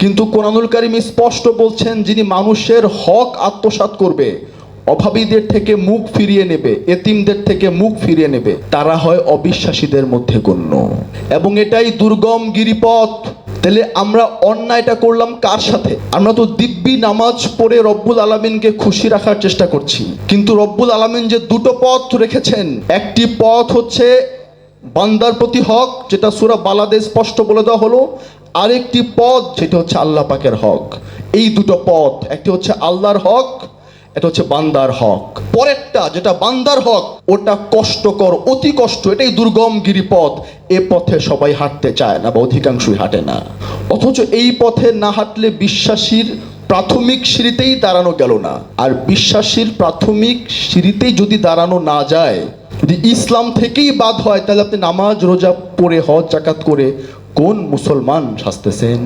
কিন্তু কোরআনুল কারিম স্পষ্ট বলছেন যিনি মানুষের হক আত্মসাৎ করবে, অভাবীদের থেকে মুখ ফিরিয়ে নেবে, এতিমদের থেকে মুখ ফিরিয়ে নেবে, তারা হয় অবিশ্বাসীদের মধ্যে গণ্য। এবং এটাই দুর্গম গিরিপথ। তাহলে আমরা অন্যায়টা করলাম কার সাথে? আমরা তো দিব্যি নামাজ পড়ে রব্বুল আলমিনকে খুশি রাখার চেষ্টা করছি। কিন্তু রব্বুল আলমিন যে দুটো পথ রেখেছেন, একটি পথ হচ্ছে বান্দার প্রতি হক, যেটা সুরা বালাদে স্পষ্ট বলে দেওয়া হলো, আরেকটি পথ, যেটা হচ্ছে আল্লাহ পাকের হক। এই দুটো পথ, একটি হচ্ছে আল্লাহর হক, এটা হচ্ছে বান্দার হক। পরেরটা, যেটা বান্দার হক, ওটা কষ্টকর, অতি কষ্ট, এটাই দুর্গম গিরিপথ এ পথে সবাই হাঁটতে চায় না বা অধিকাংশই হাঁটে না। অথচ এই পথে না হাঁটলে বিশ্বাসীর প্রাথমিক সিঁড়িতেই দাঁড়ানো গেল না। আর বিশ্বাসীর প্রাথমিক সিঁড়িতেই যদি দাঁড়ানো না যায়, যদি ইসলাম থেকেই বাদ হয়, তাহলে আপনি নামাজ, রোজা, পড়ে, হজ, জাকাত করে কোন মুসলমান সাজতেছেন